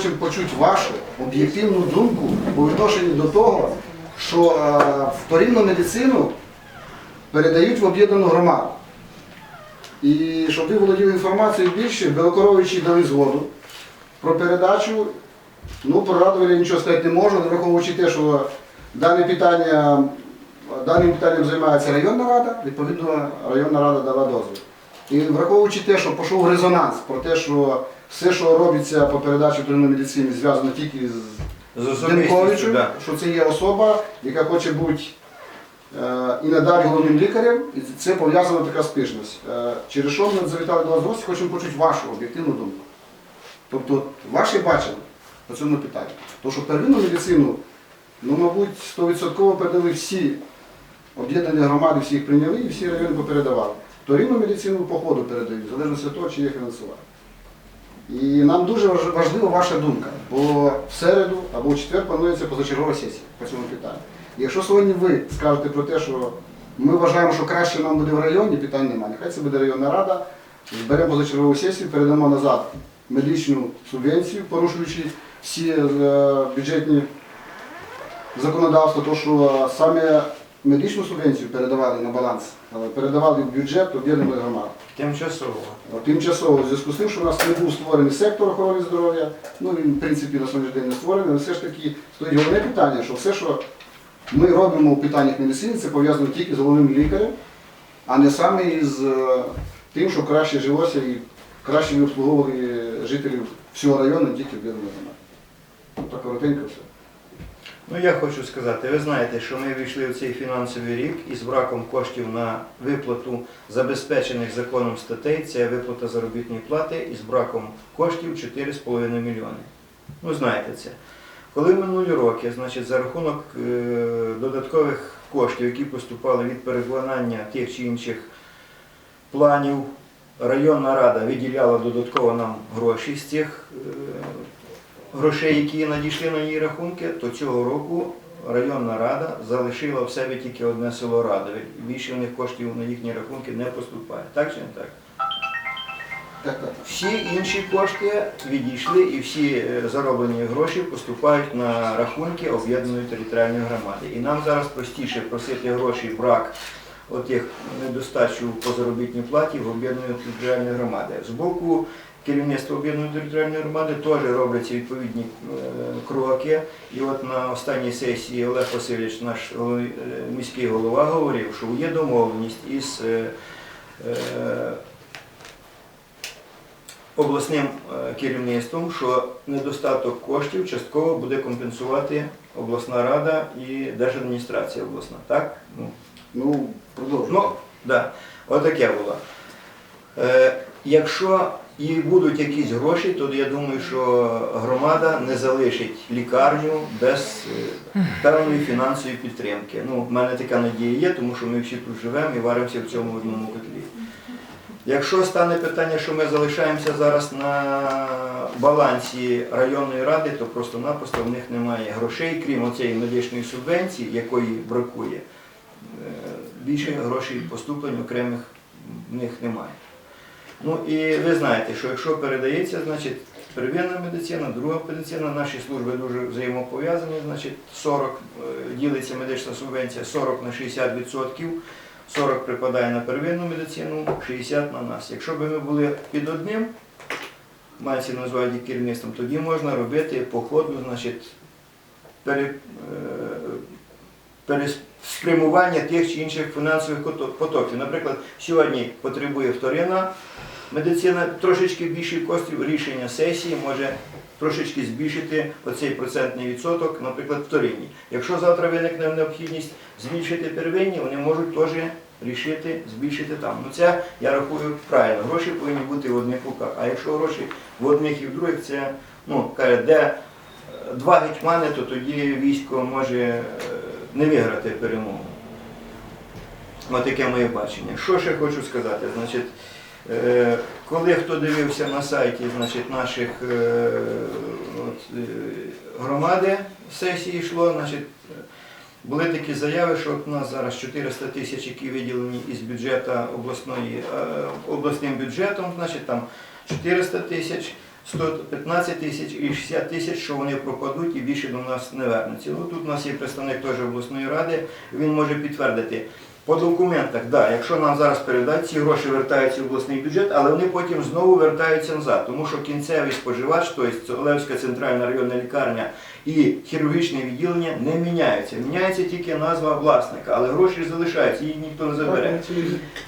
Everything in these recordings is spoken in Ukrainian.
хочемо почути вашу об'єктивну думку по відношенню до того, що е, вторинну медицину передають в об'єднану громаду. І щоб ви володіли інформацією більше, Белокоровичі дали згоду про передачу. Ну, про раду нічого сказати не можу, враховуючи те, що дане питання, даним питанням займається районна рада, відповідно, районна рада дала дозвіл. І враховуючи те, що пішов резонанс про те, що все, що робиться по передачі вторинної медицини, зв'язано тільки з Демковичем, да. що це є особа, яка хоче бути е, і надалі головним лікарем, і це пов'язана така спішність. Е, через що ми завітали до вас в гості, хочемо почути вашу об'єктивну думку. Тобто ваше бачення по цьому питанню. Тому що первинну медицину, ну, мабуть, 100% передали всі об'єднані громади, всі їх прийняли і всі райони попередавали. Вторинну медицину по ходу передають, в залежності від того, чи є фінансування. І нам дуже важлива ваша думка, бо в середу або в четвер планується позачергова сесія по цьому питанню. Якщо сьогодні ви скажете про те, що ми вважаємо, що краще нам буде в районі, питань немає. Нехай це буде районна рада, зберемо позачергову сесію, передамо назад медичну субвенцію, порушуючи всі е, бюджетні законодавства, то що саме медичну субвенцію передавали на баланс, передавали в бюджет об'єднаної громади. Тимчасово. Тимчасово в зв'язку з тим, що у нас не був створений сектор охорони здоров'я, ну він в принципі на сьогоднішній день не створений, але все ж таки стоїть головне питання, що все, що ми робимо у питаннях медицини, це пов'язано тільки з головним лікарем, а не саме із е, тим, щоб краще жилося і краще ми обслуговували жителів всього району, тільки об'єднаної громади. Так коротенько все. Ну я хочу сказати, ви знаєте, що ми війшли в цей фінансовий рік із браком коштів на виплату забезпечених законом статей, це виплата заробітної плати із браком коштів 4,5 мільйони. Ну знаєте це. Коли минулі роки, значить, за рахунок е, додаткових коштів, які поступали від переконання тих чи інших планів, районна рада виділяла додатково нам гроші з цих е, грошей, які надійшли на її рахунки, то цього року районна рада залишила в себе тільки одне село Радове. Більше в них коштів на їхні рахунки не поступає. Так чи не так? Так, так. Всі інші кошти відійшли і всі е, зароблені гроші поступають на рахунки об'єднаної територіальної громади. І нам зараз простіше просити гроші брак отих недостачу по заробітній платі в об'єднаної територіальної громади. З боку керівництва об'єднаної територіальної громади теж робляться відповідні е, кроки. І от на останній сесії Олег Васильович, наш е, міський голова, говорив, що є домовленість із е, обласним керівництвом, що недостаток коштів частково буде компенсувати обласна рада і держадміністрація обласна. Так? Ну, Ну, продовжуємо. ну да. Отаке було. Якщо і будуть якісь гроші, то я думаю, що громада не залишить лікарню без е, певної фінансової підтримки. Ну, в мене така надія є, тому що ми всі тут живемо і варимося в цьому одному котлі. Якщо стане питання, що ми залишаємося зараз на балансі районної ради, то просто-напросто в них немає грошей, крім оцієї медичної субвенції, якої бракує. Е, Більше грошей поступлень окремих в них немає. Ну і ви знаєте, що якщо передається, значить первинна медицина, друга медицина, наші служби дуже взаємопов'язані, значить 40 е, ділиться медична субвенція 40 на 60%. 40 припадає на первинну медицину, 60 на нас. Якщо б ми були під одним, мається називають керівництвом, тоді можна робити по ходу, значить, пере, е, переспрямування тих чи інших фінансових потоків. Наприклад, сьогодні потребує вторинна медицина трошечки більших коштів, рішення сесії може трошечки збільшити оцей процентний відсоток, наприклад, вторинні. Якщо завтра виникне необхідність збільшити первинні, вони можуть теж рішити збільшити там. Ну це я рахую правильно. Гроші повинні бути в одних руках. А якщо гроші в одних і в других, це ну каже, де е, два гетьмани, то тоді військо може е, не виграти перемогу. Ось таке моє бачення. Що ще хочу сказати? Значить, е, коли хто дивився на сайті значить, наших е, от, е, громади сесії йшло, значить, були такі заяви, що у нас зараз 400 тисяч, які виділені із бюджету обласної, обласним бюджетом, значить там 400 тисяч, 115 тисяч і 60 тисяч, що вони пропадуть і більше до нас не вернуться. Ну тут у нас є представник теж обласної ради, він може підтвердити. По документах, да, якщо нам зараз передають, ці гроші вертаються в обласний бюджет, але вони потім знову вертаються назад, тому що кінцевий споживач, тобто Олевська центральна районна лікарня і хірургічне відділення не міняються. Міняється тільки назва власника, але гроші залишаються, їх ніхто не забере.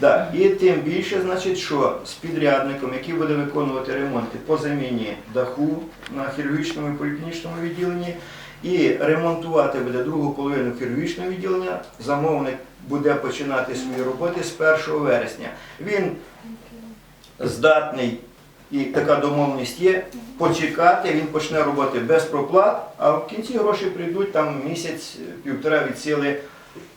Да. І тим більше, значить, що з підрядником, який буде виконувати ремонти по заміні даху на хірургічному і поліклінічному відділенні, і ремонтувати буде другу половину хірургічного відділення, замовник буде починати свої роботи з 1 вересня. Він здатний, і така домовленість є, почекати, він почне роботи без проплат, а в кінці гроші прийдуть там місяць, півтора від сили,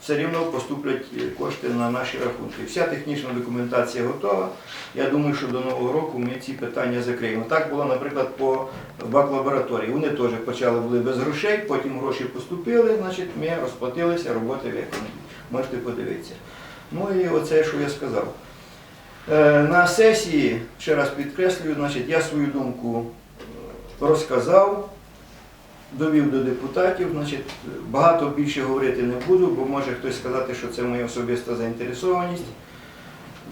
все рівно поступлять е, кошти на наші рахунки. Вся технічна документація готова. Я думаю, що до Нового року ми ці питання закриємо. Так було, наприклад, по бак-лабораторії. Вони теж почали були без грошей, потім гроші поступили, значить ми розплатилися, роботи виконані. Можете подивитися. Ну і оце, що я сказав. Е, На сесії, ще раз підкреслюю, значить, я свою думку е, розказав, довів до депутатів. Значить, багато більше говорити не буду, бо може хтось сказати, що це моя особиста заінтересованість.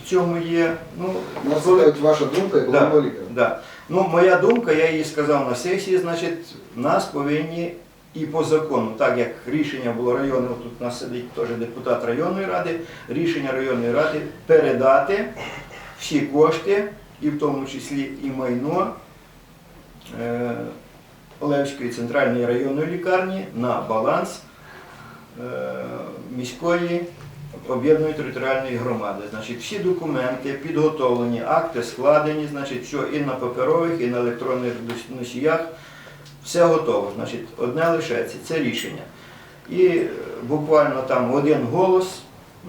В цьому є. Ну, Нас цікавить ваша думка як Да. лікаря. Да. Ну, моя думка, я її сказав на сесії, значить, нас повинні і по закону, так як рішення було районного, тут у нас сидить теж депутат районної ради, рішення районної ради передати всі кошти, і в тому числі і майно е, Олевської центральної районної лікарні на баланс е, міської об'єднаної територіальної громади. Значить, всі документи підготовлені, акти складені, значить, що і на паперових, і на електронних носіях. Все готово. Значить, одне лишається це рішення. І е, буквально там один голос,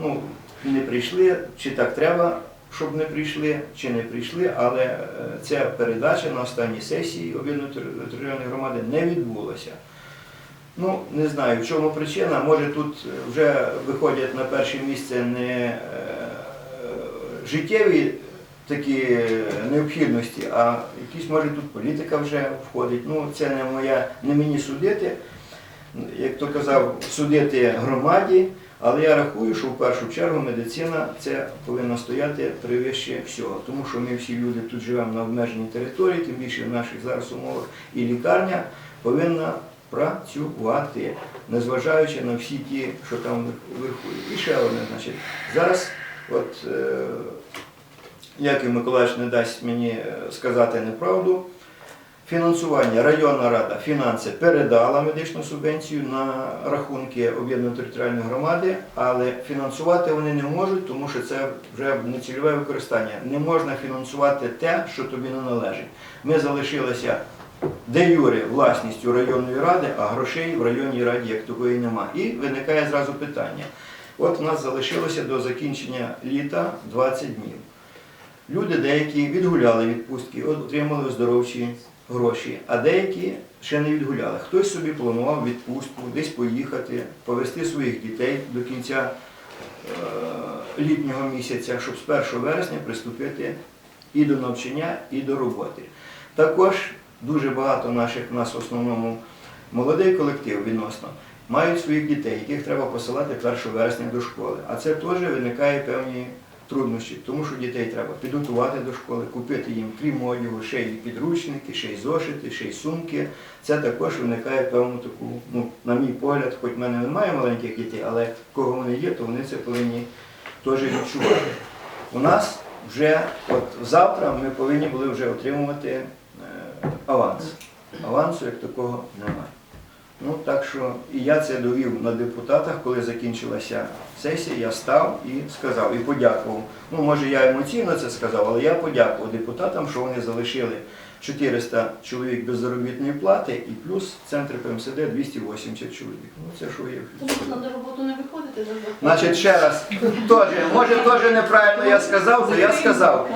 ну, не прийшли, чи так треба, щоб не прийшли, чи не прийшли, але е, ця передача на останній сесії об'єднаної територіальної громади не відбулася. Ну, не знаю, в чому причина. Може тут е, вже виходять на перше місце не е, життєві такі необхідності, а якісь, може, тут політика вже входить. Ну, це не моя, не мені судити. Як то казав, судити громаді, але я рахую, що в першу чергу медицина це повинна стояти превище всього. Тому що ми всі люди тут живемо на обмеженій території, тим більше в наших зараз умовах, і лікарня повинна працювати, незважаючи на всі ті, що там вверху. І ще одне, значить, зараз, от е, Яків Миколаївич не дасть мені е, сказати неправду. Фінансування районна рада фінанси передала медичну субвенцію на рахунки об'єднаної територіальної громади, але фінансувати вони не можуть, тому що це вже нецільове використання. Не можна фінансувати те, що тобі не належить. Ми залишилися де юре власністю районної ради, а грошей в районній раді як такої нема. І виникає зразу питання. От у нас залишилося до закінчення літа 20 днів. Люди деякі відгуляли відпустки, отримали оздоровчі гроші, а деякі ще не відгуляли. Хтось собі планував відпустку, десь поїхати, повезти своїх дітей до кінця е, літнього місяця, щоб з 1 вересня приступити і до навчання, і до роботи. Також дуже багато наших, у нас в основному молодий колектив відносно, мають своїх дітей, яких треба посилати 1 вересня до школи. А це теж виникає певні труднощі, тому що дітей треба підготувати до школи, купити їм, крім одягу, ще й підручники, ще й зошити, ще й сумки. Це також виникає певну таку, ну, на мій погляд, хоч в мене немає маленьких дітей, але кого вони є, то вони це повинні теж відчувати. У нас вже от завтра ми повинні були вже отримувати е, аванс. Авансу як такого немає. Ну так що і я це довів на депутатах, коли закінчилася сесія, я став і сказав, і подякував. Ну, може, я емоційно це сказав, але я подякував депутатам, що вони залишили 400 чоловік без заробітної плати і плюс центр ПМСД 280 чоловік. Ну це що є. То можна до роботи не виходити за зарплату? Значить, ще раз, теж, може теж неправильно я сказав, то я сказав.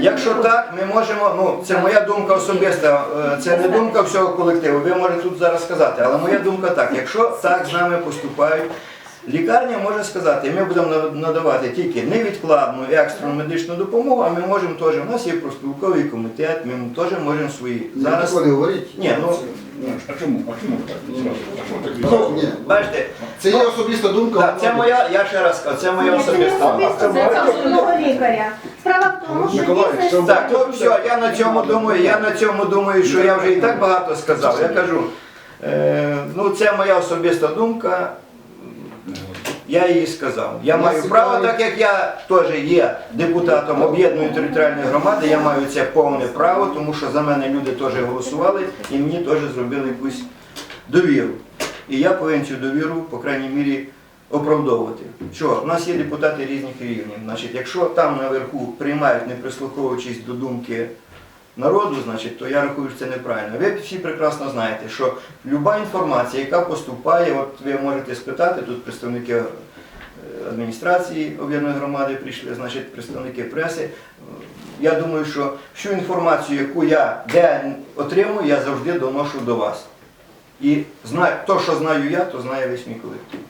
Якщо так, ми можемо, ну це моя думка особиста, е, це не думка всього колективу. Ви можете тут зараз сказати, але моя думка так. Якщо так з нами поступають, Лікарня може сказати, ми будемо надавати тільки невідкладну екстрену медичну допомогу, а ми можемо теж, у нас є профспілковий комітет, ми теж можемо свої. Зараз Зараз. Ні, ну- А чому? А чому так? Ну, бачите, Це є особиста думка. так, це моя, я ще раз кажу, це моя Ні, це не особиста. особисто, це основного лікаря. Справа в тому, що Миколаївич, Так, ну все, я на цьому думаю, я на цьому думаю, що я вже і так багато сказав. Я кажу, е, ну це моя особиста думка. Я її сказав. Я маю право, так як я теж є депутатом об'єднаної територіальної громади, я маю це повне право, тому що за мене люди теж голосували і мені теж зробили якусь довіру. І я повинен цю довіру, по крайній мірі, оправдовувати. Що, в нас є депутати різних рівнів. Значить, якщо там наверху приймають, не прислуховуючись до думки народу, значить, то я рахую, що це неправильно. Ви всі прекрасно знаєте, що люба інформація, яка поступає, от ви можете спитати, тут представники е, адміністрації об'єднаної громади прийшли, значить, представники преси. Я думаю, що всю інформацію, яку я де отримую, я завжди доношу до вас. І знаю, то, що знаю я, то знає весь мій колектив.